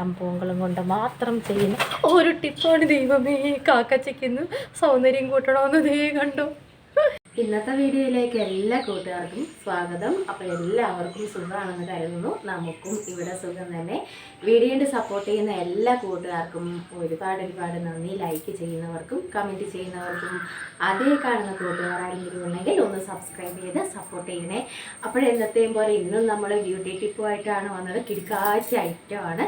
സംഭവങ്ങളും കൊണ്ട് മാത്രം ചെയ്യുന്ന. ഒരു ടിപ്പാണ് ദൈവമേ കാക്കച്ചയ്ക്കുന്നു സൗന്ദര്യം കൂട്ടണമെന്ന് ദൈവം കണ്ടു. ഇന്നത്തെ വീഡിയോയിലേക്ക് എല്ലാ കൂട്ടുകാർക്കും സ്വാഗതം. അപ്പോൾ എല്ലാവർക്കും സുഖമാണെന്ന് കരുതുന്നു. നമുക്കും ഇവിടെ സുഖം തന്നെ. വീഡിയോയുടെ സപ്പോർട്ട് ചെയ്യുന്ന എല്ലാ കൂട്ടുകാർക്കും ഒരുപാട് ഒരുപാട് നന്ദി. ലൈക്ക് ചെയ്യുന്നവർക്കും കമന്റ് ചെയ്യുന്നവർക്കും അതേ കാണുന്ന കൂട്ടുകാർ ആരെങ്കിലും ഉണ്ടെങ്കിൽ ഒന്ന് സബ്സ്ക്രൈബ് ചെയ്ത് സപ്പോർട്ട് ചെയ്യണേ. അപ്പോഴെന്നത്തെയും പോലെ ഇന്നും നമ്മൾ ബ്യൂട്ടി ടിപ്പുമായിട്ടാണ് വന്നത്. കിടക്കാച്ച ഐറ്റമാണ്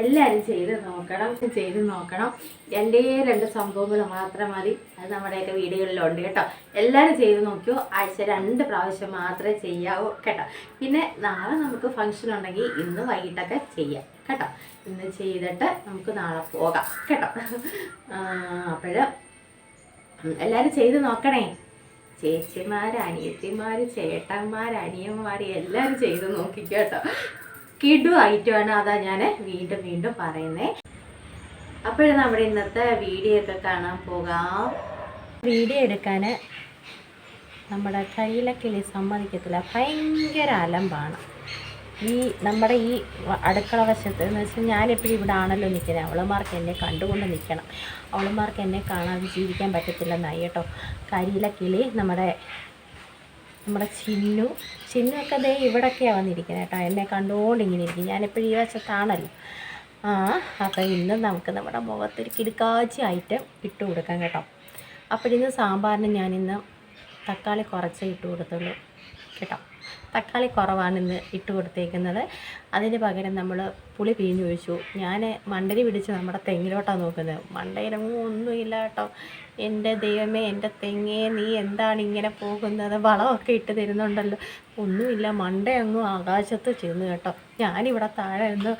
എല്ലാവരും ചെയ്ത് നോക്കണം ചെയ്ത് നോക്കണം. രണ്ടേ രണ്ട് സംഭവങ്ങൾ മാത്രം മതി. അത് നമ്മുടെയൊക്കെ വീടുകളിലുണ്ട് കേട്ടോ. എല്ലാവരും ചെയ്ത് നോക്കിയോ? ആഴ്ച രണ്ട് പ്രാവശ്യം മാത്രമേ ചെയ്യാവൂ കേട്ടോ. പിന്നെ നാളെ നമുക്ക് ഫംഗ്ഷൻ ഉണ്ടെങ്കിൽ ഇന്ന് വൈകിട്ടൊക്കെ ചെയ്യാം കേട്ടോ. ഇന്ന് ചെയ്തിട്ട് നമുക്ക് നാളെ പോകാം കേട്ടോ. അപ്പോൾ എല്ലാവരും ചെയ്ത് നോക്കണേ. ചേച്ചിമാർ അനിയത്തിമാർ ചേട്ടന്മാർ അനിയന്മാർ എല്ലാവരും ചെയ്ത് നോക്കിക്കോട്ടോ കിടു ഐറ്റമാണ് അതാ ഞാൻ വീണ്ടും വീണ്ടും പറയുന്നത് അപ്പോഴും നമ്മുടെ ഇന്നത്തെ വീഡിയോ ഒക്കെ കാണാൻ പോകാം. വീഡിയോ എടുക്കാൻ നമ്മുടെ കയ്യിലക്കിളി സമ്മതിക്കത്തില്ല. ഭയങ്കര അലമ്പാണ്. ഈ നമ്മുടെ ഈ അടുക്കള വശത്ത് എന്ന് വെച്ചാൽ ഞാനെപ്പോഴും ഇവിടെ ആണല്ലോ നിൽക്കുന്നത്. അവളുമാർക്ക് എന്നെ കണ്ടുകൊണ്ട് നിൽക്കണം. അവളുമാർക്ക് എന്നെ കാണാതെ ജീവിക്കാൻ പറ്റത്തില്ലെന്നായി കേട്ടോ. കരിയിലക്കിളി നമ്മുടെ നമ്മുടെ ചിന്നു. ചിന്നൊക്കെ ദേ ഇവിടൊക്കെയാണ് വന്നിരിക്കുന്നത് കേട്ടോ. എന്നെ കണ്ടുകൊണ്ട് ഇങ്ങനെ ഇരിക്കും. ഞാനെപ്പോഴും ഈ വശത്താണല്ലോ. ആ അപ്പോൾ ഇന്ന് നമുക്ക് നമ്മുടെ മുഖത്തൊരു കിടുക്കാച്ചി ഐറ്റം ഇട്ട് കൊടുക്കാം കേട്ടോ. അപ്പോഴിന്ന് സാമ്പാറിന് ഞാനിന്ന് തക്കാളി കുറച്ചേ ഇട്ട് കൊടുത്തുള്ളൂ കേട്ടോ. തക്കാളി കുറവാണ് ഇന്ന് ഇട്ട് കൊടുത്തേക്കുന്നത്. അതിന് പകരം നമ്മൾ പുളി പിഴിഞ്ഞ് ഒഴിച്ചു ഞാൻ മണ്ടരി പിടിച്ച് നമ്മുടെ തെങ്ങിലോട്ടാണ് നോക്കുന്നത്. മണ്ടയിലൊന്നും ഒന്നുമില്ല കേട്ടോ. എന്റെ ദൈവമേ എന്റെ തെങ്ങേ നീ എന്താണ് ഇങ്ങനെ പോകുന്നത്? വളമൊക്കെ ഇട്ട് തരുന്നുണ്ടല്ലോ. ഒന്നുമില്ല മണ്ടയൊന്നും ആകാശത്ത് ചെന്ന് കേട്ടോ. ഞാനിവിടെ താഴെ നിന്ന്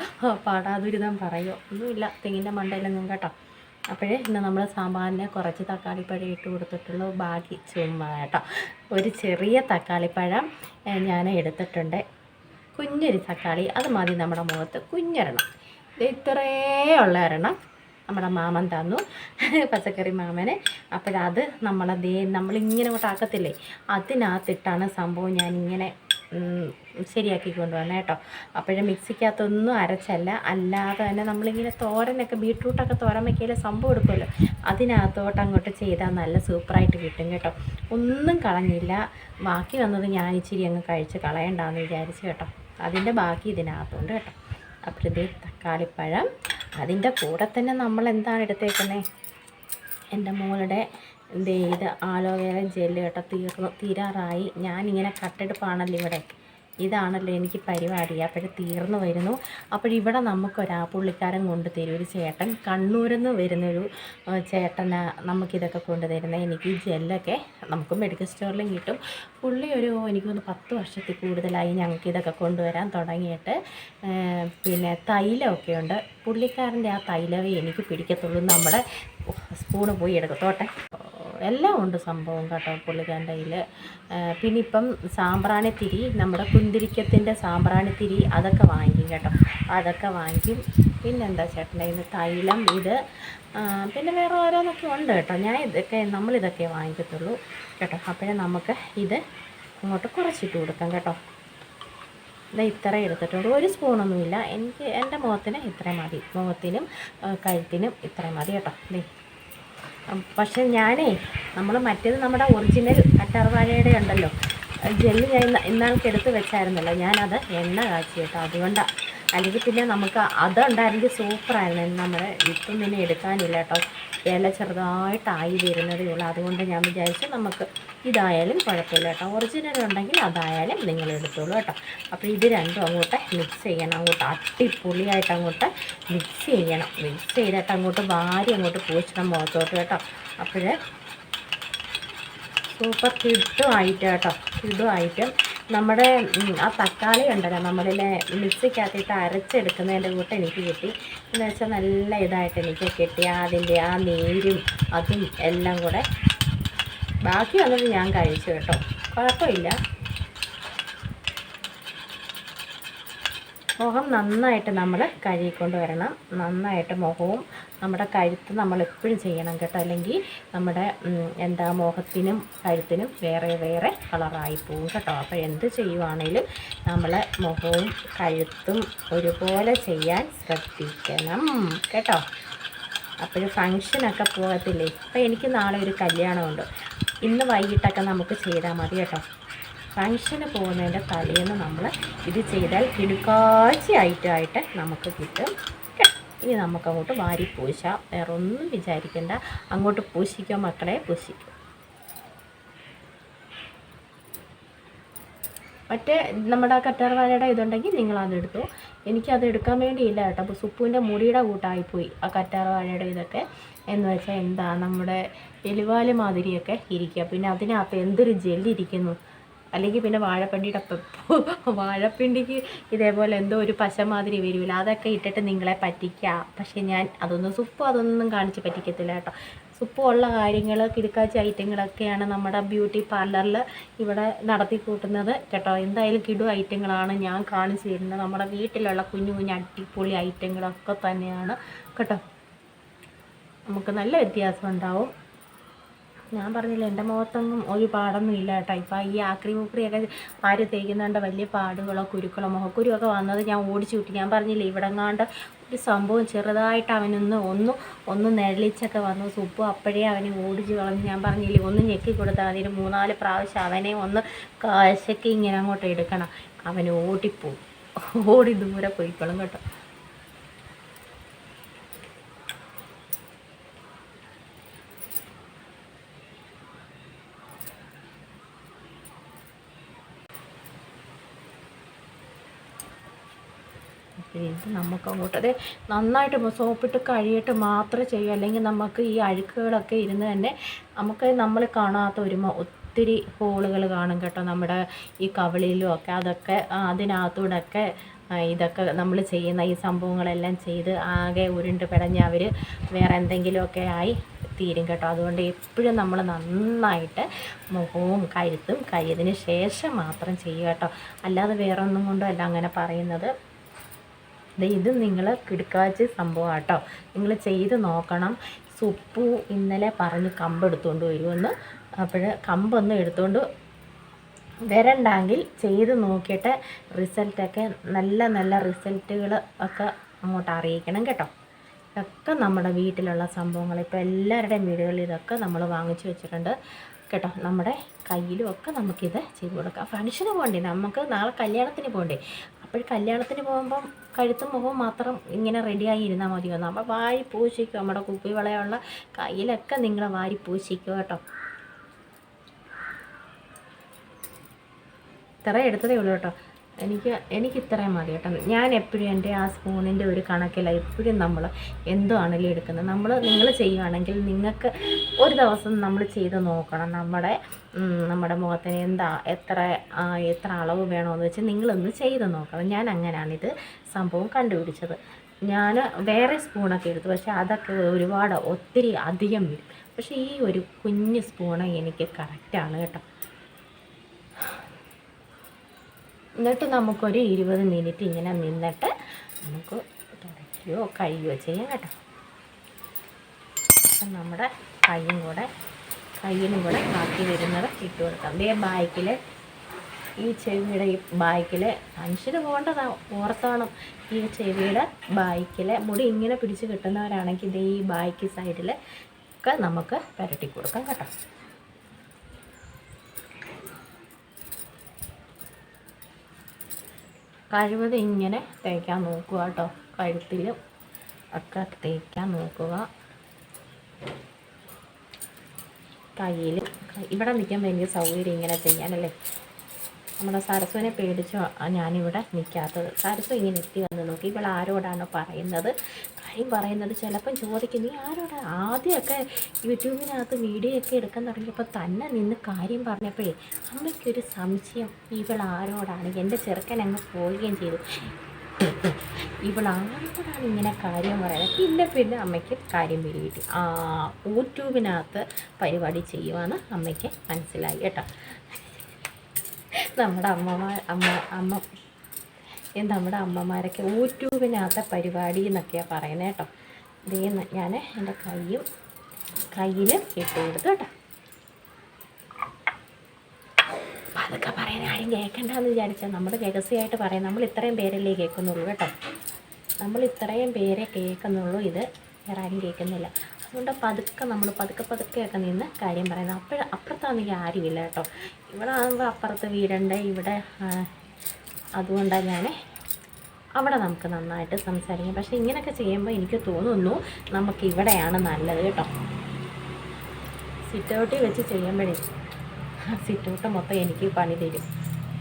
പാടാതുരിതം പറയുമോ ഒന്നുമില്ല തെങ്ങിന്റെ മണ്ടയിലൊന്നും കേട്ടോ. അപ്പോഴേ ഇന്ന് നമ്മൾ സാമ്പാറിന് കുറച്ച് തക്കാളിപ്പഴം ഇട്ട് കൊടുത്തിട്ടുള്ളൂ ബാക്കി ചുമ്മാ കേട്ടോ. ഒരു ചെറിയ തക്കാളിപ്പഴം ഞാൻ എടുത്തിട്ടുണ്ട്. കുഞ്ഞൊരു തക്കാളി അത് മതി നമ്മുടെ മുഖത്ത്. കുഞ്ഞൊരെണ്ണം. ഇത് ഇത്രേ ഉള്ള ഒരെണ്ണം നമ്മുടെ മാമൻ തന്നു. പച്ചക്കറി മാമന്. അപ്പോഴത് നമ്മളതേ നമ്മളിങ്ങനെ അങ്ങോട്ട് ആക്കത്തില്ലേ? അതിനകത്തിട്ടാണ് സംഭവം ഞാനിങ്ങനെ ശരിയാക്കി കൊണ്ടുവന്നേ കേട്ടോ. അപ്പോഴും മിക്സിക്കകത്തൊന്നും അരച്ചല്ല. അല്ലാതെ തന്നെ നമ്മളിങ്ങനെ തോരനൊക്കെ ബീട്രൂട്ടൊക്കെ തോരൻ വയ്ക്കയിലെ സംഭവം എടുക്കുമല്ലോ അതിനകത്തോട്ട് അങ്ങോട്ട് ചെയ്താൽ നല്ല സൂപ്പറായിട്ട് കിട്ടും കേട്ടോ. ഒന്നും കളഞ്ഞില്ല. ബാക്കി വന്നത് ഞാൻ ഇച്ചിരി അങ്ങ് കഴിച്ച് കളയണ്ടെന്ന് വിചാരിച്ചു കേട്ടോ. അതിന്റെ ബാക്കി ഇതിനകത്തുണ്ട് കേട്ടോ. അപ്പോഴത്തേ തക്കാളിപ്പഴം. അതിന്റെ കൂടെ തന്നെ നമ്മൾ എന്താണ് എടുത്തേക്കുന്നത് എന്റെ മോളുടെ ദേ ഇത് ആലോവേര ജെല്ല് കേട്ടോ. തീർന്നു. തീരാറായി. ഞാനിങ്ങനെ കട്ടെടുപ്പാണല്ലോ ഇവിടെ. ഇതാണല്ലോ എനിക്ക് പരിപാടി. അപ്പോഴും തീർന്നു വരുന്നു. അപ്പോഴിവിടെ നമുക്കൊരാ പുള്ളിക്കാരൻ കൊണ്ട് തരും ഒരു ചേട്ടൻ. കണ്ണൂരിൽ നിന്ന് വരുന്നൊരു ചേട്ടന് നമുക്കിതൊക്കെ കൊണ്ട് തരുന്നത് എനിക്ക് ഈ ജെല്ലൊക്കെ നമുക്ക് മെഡിക്കൽ സ്റ്റോറിലും കിട്ടും. പുള്ളി ഒരു എനിക്കൊന്ന് പത്ത് വർഷത്തിൽ കൂടുതലായി ഞങ്ങൾക്ക് ഇതൊക്കെ കൊണ്ടുവരാൻ തുടങ്ങിയിട്ട് പിന്നെ തൈലമൊക്കെ ഉണ്ട്. പുള്ളിക്കാരന്റെ ആ തൈലവേ എനിക്ക് പിടിക്കത്തുള്ളൂ. നമ്മുടെ സ്പൂണ് പോയി എടുക്കത്തോട്ടെ. എല്ലാം ഉണ്ട് സംഭവം കേട്ടോ പുള്ളിക്കാരന്റെ കയ്യിൽ പിന്നെ ഇപ്പം സാമ്പ്രാണി തിരി നമ്മുടെ കുന്തിരിക്കത്തിന്റെ സാമ്പ്രാണി തിരി അതൊക്കെ വാങ്ങിക്കും കേട്ടോ. അതൊക്കെ വാങ്ങിക്കും. പിന്നെന്താ ചേട്ടന്റെ കയ്യിൽ തൈലം ഇത്. പിന്നെ വേറെ ഓരോന്നൊക്കെ ഉണ്ട് കേട്ടോ. ഞാൻ ഇതൊക്കെ നമ്മളിതൊക്കെ വാങ്ങിക്കത്തുള്ളൂ കേട്ടോ. അപ്പോഴേ നമുക്ക് ഇത് അങ്ങോട്ട് കുറച്ചിട്ട് കൊടുക്കാം കേട്ടോ. ഇത് ഇത്ര എടുത്തിട്ടുണ്ട് ഒരു സ്പൂണൊന്നുമില്ല. എനിക്ക് എന്റെ മുഖത്തിന് ഇത്രയും മതി. മുഖത്തിനും കഴുത്തിനും ഇത്രയും മതി കേട്ടോ. പക്ഷെ ഞാനേ നമ്മൾ മറ്റേത് നമ്മുടെ ഒറിജിനൽ അറ്റാർവാഴയുടെ ഉണ്ടല്ലോ. ജെല്ല് ഞാൻ ഇന്ന- ഇന്നാൾക്ക് എടുത്ത് വെച്ചായിരുന്നല്ലോ. ഞാനത് എണ്ണ കാച്ചി കേട്ടോ അതുകൊണ്ടാണ് അല്ലെങ്കിൽ പിന്നെ നമുക്ക് അതുണ്ടായിരുന്നെങ്കിൽ സൂപ്പറായിരുന്നു. നമ്മുടെ ഇപ്പം പിന്നെ എടുക്കാനില്ല കേട്ടോ. ഇല ചെറുതായിട്ടായി വരുന്നതേ ഉള്ളൂ. അതുകൊണ്ട് ഞാൻ വിചാരിച്ചു നമുക്ക് ഇതായാലും കുഴപ്പമില്ല കേട്ടോ. ഒറിജിനൽ ഉണ്ടെങ്കിൽ അതായാലും നിങ്ങൾ എടുത്തോളൂ കേട്ടോ. അപ്പോൾ ഇത് രണ്ടും അങ്ങോട്ട് മിക്സ് ചെയ്യണം. അങ്ങോട്ട് അട്ടിപ്പൊളിയായിട്ട് അങ്ങോട്ട് മിക്സ് ചെയ്യണം. മിക്സ് ചെയ്തിട്ട് അങ്ങോട്ട് വാരി അങ്ങോട്ട് പൂച്ചണം മുഖത്തോട്ട് കേട്ടോ. അപ്പോൾ സൂപ്പർ കിഡുമായിട്ട് കേട്ടോ. കിഡുമായിട്ട് നമ്മുടെ ആ തക്കാളി ഉണ്ടല്ലോ നമ്മളിലെ മിക്സിക്കകത്തിട്ട് അരച്ചെടുക്കുന്നതിന്റെ കൂട്ട് എനിക്ക് കിട്ടി. എന്ന് വെച്ചാൽ നല്ല ഇതായിട്ട് എനിക്ക് കിട്ടി. അതിന്റെ ആ നീരും അതും എല്ലാം കൂടെ. ബാക്കി വന്നത് ഞാൻ കഴിച്ചു കേട്ടോ. കുഴപ്പമില്ല. മുഖം നന്നായിട്ട് നമ്മൾ കഴുകിക്കൊണ്ട് വരണം. നന്നായിട്ട് മുഖവും നമ്മുടെ കഴുത്ത് നമ്മൾ എപ്പോഴും ചെയ്യണം കേട്ടോ. അല്ലെങ്കിൽ നമ്മുടെ എന്താ മുഖത്തിനും കഴുത്തിനും വേറെ വേറെ കളറായി പോകും കേട്ടോ. അപ്പോൾ എന്ത് ചെയ്യുവാണേലും നമ്മൾ മുഖവും കഴുത്തും ഒരുപോലെ ചെയ്യാൻ ശ്രദ്ധിക്കണം കേട്ടോ. അപ്പോൾ ഫങ്ഷനൊക്കെ പോകത്തില്ലേ? ഇപ്പം എനിക്ക് നാളെ ഒരു കല്യാണമുണ്ട്. ഇന്ന് വൈകിട്ടൊക്കെ നമുക്ക് ചെയ്താൽ മതി കേട്ടോ. ഫങ്ഷന് പോകുന്നതിന്റെ തലേന്ന് നമ്മൾ ഇത് ചെയ്താൽ കിടുക്കാഴ്ചയായിട്ടായിട്ട് നമുക്ക് കിട്ടും കേട്ടോ. ഇനി നമുക്കങ്ങോട്ട് വാരി പൂശാം. വേറെ ഒന്നും വിചാരിക്കേണ്ട. അങ്ങോട്ട് പൂശിക്കോ മക്കളെ? പൂശിക്കും. മറ്റേ നമ്മുടെ കറ്റാർവാഴയുടെ ഇതുണ്ടെങ്കിൽ നിങ്ങൾ എടുത്തു. എനിക്കത് എടുക്കാൻ വേണ്ടിയില്ല കേട്ടോ. അപ്പോൾ സുപ്പുവിന്റെ മുടിയുടെ കൂട്ടായിപ്പോയി ആ കറ്റാർവാഴയുടെ ഇതൊക്കെ. എന്ന് വെച്ചാൽ എന്താ നമ്മുടെ എലിവാൽ മാതിരിയൊക്കെ ഇരിക്കുക. പിന്നെ അതിനകത്ത് എന്തൊരു ജെല്ലിരിക്കുന്നു അല്ലെങ്കിൽ പിന്നെ വാഴപ്പിണ്ടിയുടെ വാഴപ്പിണ്ടിക്ക് ഇതേപോലെ എന്തോ ഒരു പശ മാതിരി വരുമില്ല അതൊക്കെ ഇട്ടിട്ട് നിങ്ങളെ പറ്റിക്കാം. പക്ഷേ ഞാൻ അതൊന്നും സുപ്പ് അതൊന്നും കാണിച്ച് പറ്റിക്കത്തില്ല കേട്ടോ. സുപ്പ് ഉള്ള കാര്യങ്ങൾ കിടുക്കാച്ച ഐറ്റങ്ങളൊക്കെയാണ് നമ്മുടെ ബ്യൂട്ടി പാർലറിൽ ഇവിടെ നടത്തി കൂട്ടുന്നത് കേട്ടോ. എന്തായാലും കിടു ഐറ്റങ്ങളാണ് ഞാൻ കാണിച്ചു തരുന്നത്. നമ്മുടെ വീട്ടിലുള്ള കുഞ്ഞു കുഞ്ഞു അടിപൊളി ഐറ്റങ്ങളൊക്കെ തന്നെയാണ് കേട്ടോ. നമുക്ക് നല്ല വ്യത്യാസം ഉണ്ടാവും. ഞാൻ പറഞ്ഞില്ല എന്റെ മുഖത്തൊന്നും ഒരു പാടൊന്നും ഇല്ല കേട്ടോ. ഇപ്പം ഈ ആക്രി മുക്രിയൊക്കെ ആര് തേക്കുന്നുണ്ട് വലിയ പാടുകളോ കുരുക്കളോ മുഖക്കുരുവൊക്കെ വന്നത് ഞാൻ ഓടിച്ചു വിട്ടു. ഞാൻ പറഞ്ഞില്ലേ ഇവിടെങ്ങാണ്ട് ഒരു സംഭവം ചെറുതായിട്ട് അവനൊന്ന് ഒന്ന് ഒന്ന് നെളിച്ചൊക്കെ വന്നു. സുപ്പു അപ്പോഴേ അവനെ ഓടിച്ച് കളഞ്ഞ്. ഞാൻ പറഞ്ഞില്ലേ ഒന്ന് ഞെക്കി കൊടുത്താൽ അതിന് മൂന്നാൽ പ്രാവശ്യം അവനെ ഒന്ന് കാശയ്ക്ക് ഇങ്ങനെ അങ്ങോട്ട് എടുക്കണം. അവൻ ഓടിപ്പോവും. ഓടി ദൂരെ പോയിക്കോളും കേട്ടോ. ഇത് നമുക്ക് അങ്ങോട്ട് അതെ നന്നായിട്ട് സോപ്പിട്ട് കഴിയിട്ട് മാത്രം ചെയ്യുക. അല്ലെങ്കിൽ നമുക്ക് ഈ അഴുക്കുകളൊക്കെ ഇരുന്ന് തന്നെ നമുക്ക് നമ്മൾ കാണാത്ത ഒരു ഒത്തിരി ഹോളുകൾ കാണും കേട്ടോ. നമ്മുടെ ഈ കവിളിലും ഒക്കെ അതൊക്കെ അതിനകത്തൂടെയൊക്കെ ഇതൊക്കെ നമ്മൾ ചെയ്യുന്ന ഈ സംഭവങ്ങളെല്ലാം ചെയ്ത് ആകെ ഉരുണ്ട് പിടഞ്ഞ് അവർ വേറെ എന്തെങ്കിലുമൊക്കെ ആയി തീരും കേട്ടോ. അതുകൊണ്ട് എപ്പോഴും നമ്മൾ നന്നായിട്ട് മുഖവും കഴുത്തും കഴിയതിന് ശേഷം മാത്രം ചെയ്യുക കേട്ടോ. അല്ലാതെ വേറെ ഒന്നും കൊണ്ടല്ല അങ്ങനെ പറയുന്നത്. ഇത് നിങ്ങൾ കിടക്കാച്ച് സംഭവം കേട്ടോ നിങ്ങൾ ചെയ്ത് നോക്കണം. സുപ്പു ഇന്നലെ പറഞ്ഞ് കമ്പ് എടുത്തുകൊണ്ട് വരുമെന്ന്. അപ്പോൾ കമ്പൊന്നും എടുത്തുകൊണ്ട് വരണ്ടെങ്കിൽ ചെയ്ത് നോക്കിയിട്ട് റിസൾട്ടൊക്കെ നല്ല നല്ല റിസൾട്ടുകൾ ഒക്കെ അങ്ങോട്ട് അറിയിക്കണം കേട്ടോ. ഇതൊക്കെ നമ്മുടെ വീട്ടിലുള്ള സംഭവങ്ങൾ ഇപ്പോൾ എല്ലാവരുടെയും വീടുകളിൽ ഇതൊക്കെ നമ്മൾ വാങ്ങിച്ചു വെച്ചിട്ടുണ്ട് കേട്ടോ. നമ്മുടെ കയ്യിലും ഒക്കെ നമുക്കിത് ചെയ്ത് കൊടുക്കാം. ഫങ്ഷന് പോകണ്ടേ നമുക്ക് നാളെ കല്യാണത്തിന് പോകണ്ടേ അപ്പോൾ കല്യാണത്തിന് പോകുമ്പം കഴുത്തും മുഖവും മാത്രം ഇങ്ങനെ റെഡിയായി ഇരുന്നാൽ മതിയോ? നമ്മൾ വാരി പൂശിക്കും. നമ്മുടെ കുപ്പി വളയുള്ള കയ്യിലൊക്കെ നിങ്ങൾ വാരി പൂശിക്കും കേട്ടോ. ഇത്ര എടുത്തതേ ഉള്ളൂ കേട്ടോ. എനിക്ക് എനിക്ക് ഇത്രയും മതി കേട്ടോ. ഞാൻ എപ്പോഴും എന്റെ ആ സ്പൂണിന്റെ ഒരു കണക്കില്ല എപ്പോഴും നമ്മൾ എന്തോ ആണെങ്കിലും എടുക്കുന്നത്. നമ്മൾ നിങ്ങൾ ചെയ്യുകയാണെങ്കിൽ നിങ്ങൾക്ക് ഒരു ദിവസം നമ്മൾ ചെയ്ത് നോക്കണം. നമ്മുടെ നമ്മുടെ മുഖത്തിന് എന്താ എത്ര എത്ര അളവ് വേണമെന്ന് വെച്ച് നിങ്ങളൊന്ന് ചെയ്ത് നോക്കണം. ഞാൻ അങ്ങനെയാണിത് സംഭവം കണ്ടുപിടിച്ചത്. ഞാൻ വേറെ സ്പൂണൊക്കെ എടുത്തു. പക്ഷേ അതൊക്കെ ഒരുപാട് ഒത്തിരി അധികം വരും. പക്ഷേ ഈ ഒരു കുഞ്ഞ് സ്പൂണ് എനിക്ക് കറക്റ്റാണ് കേട്ടോ. എന്നിട്ട് നമുക്കൊരു ഇരുപത് മിനിറ്റ് ഇങ്ങനെ നിന്നിട്ട് നമുക്ക് തുടയ്ക്കുകയോ കഴിയുകയോ ചെയ്യാം കേട്ടോ. അപ്പം നമ്മുടെ കൈയും കൂടെ കയ്യിനും കൂടെ ബാക്കി വരുന്നത് ഇട്ട് കൊടുക്കാം. ദേ ബാക്കിൽ ഈ ചെവിയുടെ ഈ ബാക്കിൽ മനുഷ്യന് പോകേണ്ടതാ ഓർത്തോണം. ഈ ചെവിയുടെ ബാക്കിൽ മുടി ഇങ്ങനെ പിടിച്ച് കിട്ടുന്നവരാണെങ്കിൽ ദേ ഈ ബാക്കി സൈഡിൽ ഒക്കെ നമുക്ക് പുരട്ടി കൊടുക്കാം കേട്ടോ. കഴിവതും ഇങ്ങനെ തേക്കാൻ നോക്കുക കേട്ടോ. കഴുത്തിലും ഒക്കെ തേക്കാൻ നോക്കുക. കയ്യിൽ ഇവിടെ നിൽക്കുമ്പോൾ എനിക്ക് സൗകര്യം ഇങ്ങനെ ചെയ്യാനല്ലേ? നമ്മുടെ സരസുവിനെ പേടിച്ചോ ഞാനിവിടെ നിൽക്കാത്തത്. സരസു ഇങ്ങനെ എത്തി വന്ന് നോക്കി. ഇവൾ ആരോടാണ് പറയുന്നത്? കാര്യം പറയുന്നത് ചിലപ്പം ചോദിക്കും നീ ആരോടാ ആദ്യമൊക്കെ യൂട്യൂബിനകത്ത് വീഡിയോ ഒക്കെ എടുക്കാൻ തുടങ്ങിയപ്പോൾ തന്നെ നിന്ന് കാര്യം പറഞ്ഞപ്പോഴേ അമ്മയ്ക്കൊരു സംശയം. ഇവൾ ആരോടാണ്? എന്റെ ചെറുക്കൻ അങ്ങ് പോവുകയും ചെയ്തു. ഇവൾ ആരോടാണ് ഇങ്ങനെ കാര്യം പറയുന്നത്? പിന്നെ പിന്നെ അമ്മയ്ക്ക് കാര്യം പിടികിട്ടി. ആ യൂട്യൂബിനകത്ത് പരിപാടി ചെയ്യുവാന്ന് അമ്മയ്ക്ക് മനസ്സിലായി കേട്ടോ. നമ്മുടെ അമ്മമാർ അമ്മ അമ്മ ഇത് നമ്മുടെ അമ്മമാരൊക്കെ യൂട്യൂബിനകത്തെ പരിപാടി എന്നൊക്കെയാണ് പറയുന്നത് കേട്ടോ. ഇതേന്ന് ഞാൻ എന്റെ കൈയും കയ്യിലും ഇട്ട് കൊടുത്തു കേട്ടോ. അപ്പം അതൊക്കെ പറയാൻ ആരും കേൾക്കണ്ടെന്ന് വിചാരിച്ചാൽ നമ്മൾ രഹസ്യമായിട്ട് പറയാം. നമ്മൾ ഇത്രയും പേരല്ലേ കേൾക്കുന്നുള്ളൂ കേട്ടോ. നമ്മൾ ഇത്രയും പേരെ കേൾക്കുന്നുള്ളൂ. ഇത് വേറെ ആരും കേൾക്കുന്നില്ല. അതുകൊണ്ട് പതുക്കെ നമ്മൾ പതുക്കെ പതുക്കെയൊക്കെ നിന്ന് കാര്യം പറയുന്നത് അപ്പോൾ അപ്പുറത്താണെങ്കിൽ ആരുമില്ല കേട്ടോ. ഇവിടെ ആകുമ്പോൾ അപ്പുറത്ത് വീടുണ്ട് ഇവിടെ അതുകൊണ്ടാണ് ഞാൻ അവിടെ നമുക്ക് നന്നായിട്ട് സംസാരിക്കാം. പക്ഷേ ഇങ്ങനെയൊക്കെ ചെയ്യുമ്പോൾ എനിക്ക് തോന്നുന്നു നമുക്ക് ഇവിടെയാണ് നല്ലത് കേട്ടോ. സിറ്റൗട്ടിൽ വെച്ച് ചെയ്യുമ്പോഴേ സിറ്റൗട്ട് മൊത്തം എനിക്ക് പണി തരും.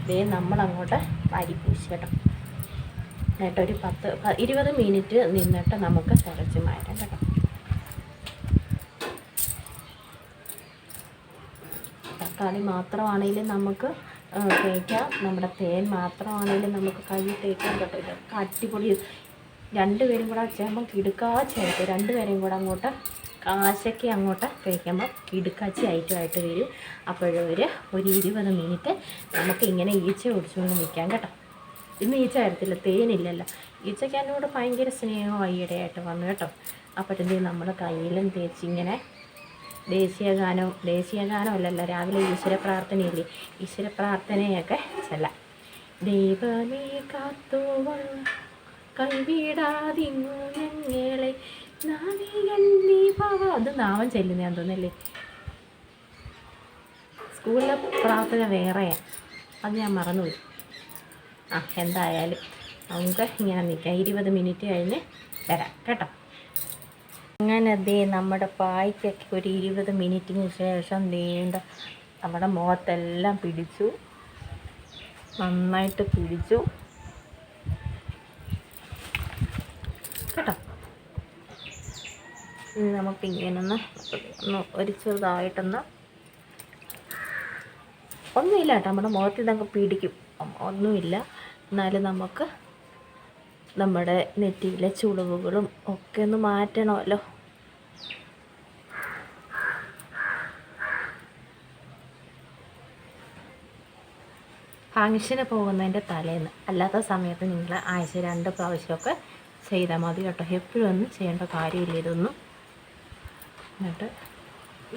ഇതേ നമ്മളങ്ങോട്ട് വാരി പൂശി കേട്ടോ. എന്നിട്ട് ഒരു പത്ത് ഇരുപത് മിനിറ്റ് നിന്നിട്ട് നമുക്ക് കുറച്ച് മാറ്റാം കേട്ടോ. തക്കാളി മാത്രമാണെങ്കിലും നമുക്ക് തേക്കാം. നമ്മുടെ തേൻ മാത്രമാണെങ്കിലും നമുക്ക് കൈ തേക്കാൻ പറ്റില്ല ഇതൊക്കെ അടിപൊളി. രണ്ടുപേരും കൂടെ ചേരുമ്പം കിടുക്കാ ചേർത്ത് രണ്ടുപേരെയും കൂടെ അങ്ങോട്ട് കാശയ്ക്ക് അങ്ങോട്ട് തേക്കുമ്പോൾ കിടുക്കാച്ചി ഐറ്റമായിട്ട് വരും. അപ്പോഴൊരു ഒരു ഇരുപത് മിനിറ്റ് നമുക്ക് ഇങ്ങനെ ഈച്ച ഒടിച്ചുകൊണ്ട് നിൽക്കാം കേട്ടോ. ഇന്ന് ഈച്ച വരത്തില്ല തേനില്ലല്ലോ ഈച്ചയ്ക്ക് എന്നോട് ഭയങ്കര സ്നേഹമായി ഇടയായിട്ട് വന്നു കേട്ടോ. അപ്പോഴത്തേക്കും നമ്മൾ കയ്യിലും തേച്ച് ഇങ്ങനെ ദേശീയ ഗാനവും ദേശീയ ഗാനമല്ലല്ലോ രാവിലെ ഈശ്വര പ്രാർത്ഥനയില്ലേ ഈശ്വര പ്രാർത്ഥനയൊക്കെ ചെല്ലാം ദൈവമേ കാത്തു കൈവിടാതിങ്ങു അത് നാമം ഞാൻ തോന്നല്ലേ സ്കൂളിലെ പ്രാർത്ഥന വേറെയാണ് അത് ഞാൻ മറന്നുപോയി. ആ എന്തായാലും നമുക്ക് ഇങ്ങനെ നിൽക്കാം. ഇരുപത് മിനിറ്റ് കഴിഞ്ഞ് വരാം. കേട്ടോ? അങ്ങനെ ദേ നമ്മുടെ പായ്ക്കൊക്കെ ഒരു ഇരുപത് മിനിറ്റിന് ശേഷം നീണ്ട നമ്മുടെ മുഖത്തെല്ലാം പിടിച്ചു. നന്നായിട്ട് പിടിച്ചു. കേട്ടോ? നമുക്ക് ഇങ്ങനെ ഒന്ന് ഒന്ന് ഒരു ചെറുതായിട്ടൊന്ന് ഒന്നുമില്ല കേട്ടോ. നമ്മുടെ മുഖത്ത് ഇതങ്ങ് പിടിക്കും. ഒന്നുമില്ല. എന്നാലും നമുക്ക് നമ്മുടെ നെറ്റിയിലെ ചുളിവുകളും ഒക്കെ ഒന്ന് മാറ്റണമല്ലോ. ഫങ്ഷന് പോകുന്നതിന്റെ തലേന്ന്. അല്ലാത്ത സമയത്ത് നിങ്ങൾ ആഴ്ച രണ്ട് പ്രാവശ്യമൊക്കെ ചെയ്താൽ മതി കേട്ടോ. എപ്പോഴും ഒന്നും ചെയ്യേണ്ട കാര്യമില്ല ഇതൊന്നും. എന്നിട്ട്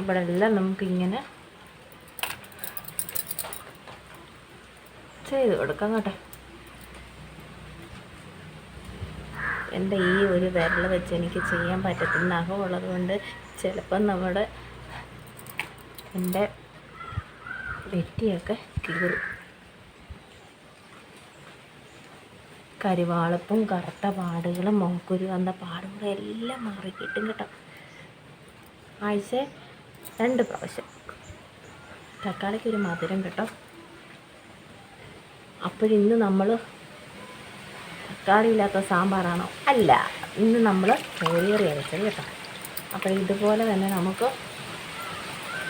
ഇവിടെ എല്ലാം നമുക്കിങ്ങനെ ചെയ്ത് കൊടുക്കാം കേട്ടോ. എന്റെ ഈ ഒരു വിരൽ വെച്ച് എനിക്ക് ചെയ്യാൻ പറ്റത്തില്ല നഖമുള്ളത് കൊണ്ട് ചിലപ്പം നമ്മുടെ എന്റെ വെറ്റിയൊക്കെ കീറും. കരിവാളപ്പും കറുത്ത പാടുകളും മോക്കുരു വന്ന പാടുകളും എല്ലാം മാറി കിട്ടും. കേട്ടോ ആഴ്ച രണ്ട് പ്രാവശ്യം. തക്കാളിക്ക് ഒരു മധുരം കേട്ടോ. അപ്പോഴിന്ന് നമ്മൾ തക്കാളി ഇല്ലാത്ത സാമ്പാറാണോ? അല്ല ഇന്ന് നമ്മൾ കോഴിയറി അരച്ചത് കേട്ടോ. അപ്പോൾ ഇതുപോലെ തന്നെ നമുക്ക്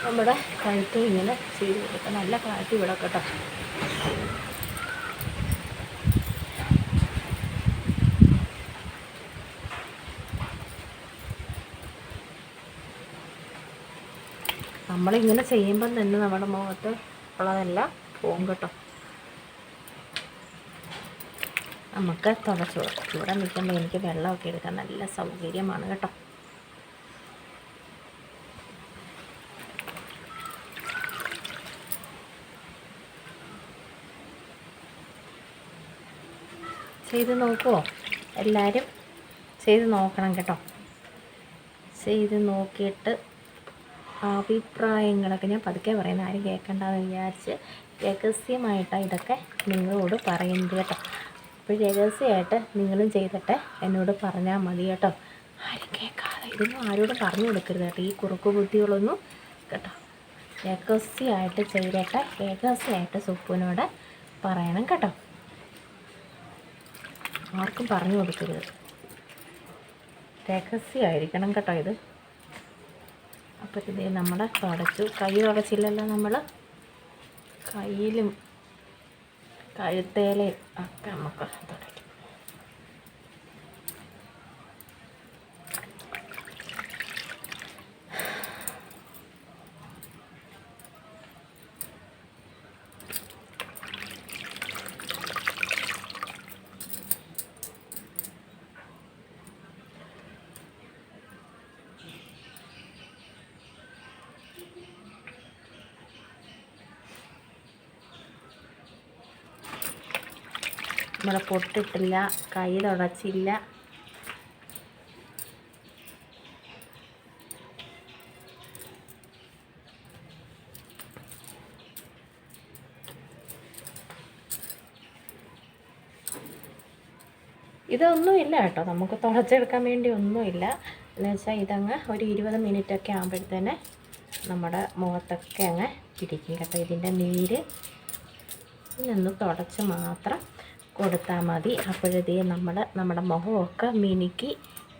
നമ്മുടെ കഴുത്തും ഇങ്ങനെ ചെയ്ത് കൊടുക്കാം. നല്ല കാറ്റ് ഇവിടെ കേട്ടോ. നമ്മളിങ്ങനെ ചെയ്യുമ്പം തന്നെ നമ്മുടെ മുഖത്ത് ഉള്ളതെല്ലാം പോകും കേട്ടോ. നമുക്ക് തുടച്ചു ഇവിടെ നിൽക്കുമ്പോൾ എനിക്ക് വെള്ളമൊക്കെ എടുക്കാൻ നല്ല സൗകര്യമാണ് കേട്ടോ. ചെയ്ത് നോക്കുമോ എല്ലാവരും ചെയ്ത് നോക്കണം കേട്ടോ. ചെയ്ത് നോക്കിയിട്ട് അഭിപ്രായങ്ങളൊക്കെ ഞാൻ പതുക്കെ പറയുന്ന ആരും കേൾക്കണ്ടെന്ന് വിചാരിച്ച് രഹസ്യമായിട്ടാണ് ഇതൊക്കെ നിങ്ങളോട് പറയുന്നത് കേട്ടോ. അപ്പോൾ രഹസ്യമായിട്ട് നിങ്ങളും ചെയ്തിട്ട് എന്നോട് പറഞ്ഞാൽ മതി കേട്ടോ. ആരും കേൾക്കാതെ ഇതൊന്നും ആരോടും പറഞ്ഞു കൊടുക്കരുത് കേട്ടോ. ഈ കുറുക്കു ബുദ്ധികളൊന്നും കേട്ടോ. രഹസ്യമായിട്ട് ചെയ്തിട്ട് രഹസ്യമായിട്ട് സുപ്പുവിനോട് പറയണം കേട്ടോ. ആർക്കും പറഞ്ഞു കൊടുക്കരുത്. രഹസ്യമായിരിക്കണം കേട്ടോ ഇത്. അപ്പോൾ ഇത് നമ്മൾ തുടച്ചു. കൈ തുടച്ചില്ലല്ലോ നമ്മൾ കയ്യിലും കഴുത്തേലേ ഒക്കെ നമുക്ക് തുടയ്ക്കും. നമ്മുടെ പൊട്ടിട്ടില്ല കൈ തുടച്ചില്ല. ഇതൊന്നും ഇല്ല കേട്ടോ. നമുക്ക് തുടച്ചെടുക്കാൻ വേണ്ടി ഒന്നുമില്ല. എന്ന് വെച്ചാൽ ഇതങ്ങ് ഒരു ഇരുപത് മിനിറ്റ് ഒക്കെ ആകുമ്പോഴത്തേനെ നമ്മുടെ മുഖത്തൊക്കെ അങ്ങ് പിടിക്കും കേട്ടോ. ഇതിന്റെ നീര് ഇതൊന്ന് തുടച്ച് മാത്രം കൊടുത്താൽ മതി. അപ്പോഴത്തേ നമ്മൾ നമ്മുടെ മുഖമൊക്കെ മിനുക്കി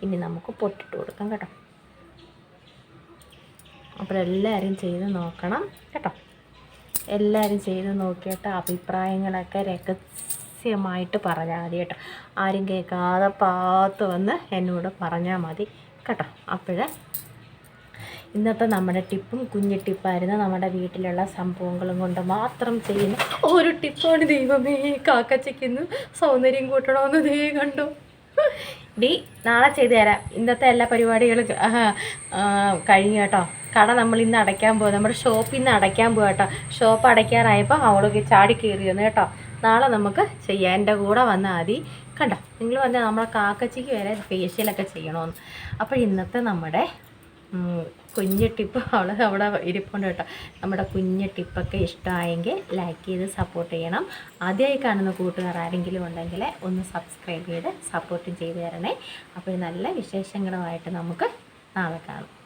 ഇനി നമുക്ക് പൊട്ടിട്ട് കൊടുക്കാം കേട്ടോ. അപ്പോൾ എല്ലാവരും ചെയ്ത് നോക്കണം കേട്ടോ. എല്ലാവരും ചെയ്ത് നോക്കിയിട്ട് അഭിപ്രായങ്ങളൊക്കെ രഹസ്യമായിട്ട് പറഞ്ഞാൽ മതി കേട്ടോ. ആരും കേൾക്കാതെ പാത്ത് വന്ന് എന്നോട് പറഞ്ഞാൽ മതി കേട്ടോ. അപ്പോഴേ ഇന്നത്തെ നമ്മുടെ ടിപ്പും കുഞ്ഞു ടിപ്പായിരുന്നു. നമ്മുടെ വീട്ടിലുള്ള സംഭവങ്ങളും കൊണ്ട് മാത്രം ചെയ്യുന്ന ഒരു ടിപ്പാണ് ദൈവമേ. കാക്കച്ചയ്ക്കുന്നു സൗന്ദര്യം കൂട്ടണമെന്ന് ദൈവം കണ്ടു. ഡി നാളെ ചെയ്തു തരാം. ഇന്നത്തെ എല്ലാ പരിപാടികളും കഴിഞ്ഞു കേട്ടോ. കട നമ്മൾ ഇന്ന് അടയ്ക്കാൻ പോകും നമ്മുടെ ഷോപ്പിൽ നിന്ന് അടയ്ക്കാൻ പോകും കേട്ടോ. ഷോപ്പ് അടയ്ക്കാറായപ്പോൾ അവളൊക്കെ ചാടി കയറി വന്നു കേട്ടോ. നാളെ നമുക്ക് ചെയ്യാം. എന്റെ കൂടെ വന്നാൽ മതി. കണ്ടോ? നിങ്ങൾ വന്നാൽ നമ്മളെ കാക്കച്ചിക്ക് വരെ ഫേഷ്യലൊക്കെ ചെയ്യണമെന്ന് അപ്പോൾ ഇന്നത്തെ നമ്മുടെ ഉം, കുഞ്ഞു ടിപ്പ് അവൾ അവിടെ ഇരിപ്പുണ്ട് കേട്ടോ. നമ്മുടെ കുഞ്ഞു ടിപ്പൊക്കെ ഇഷ്ടമായെങ്കിൽ ലൈക്ക് ചെയ്ത് സപ്പോർട്ട് ചെയ്യണം. ആദ്യമായി കാണുന്ന കൂട്ടുകാർ ആരെങ്കിലും ഉണ്ടെങ്കിൽ ഒന്ന് സബ്സ്ക്രൈബ് ചെയ്ത് സപ്പോർട്ടും ചെയ്ത് തരണേ. അപ്പോൾ നല്ല വിശേഷങ്ങളുമായിട്ട് നമുക്ക് നാളെ കാണാം.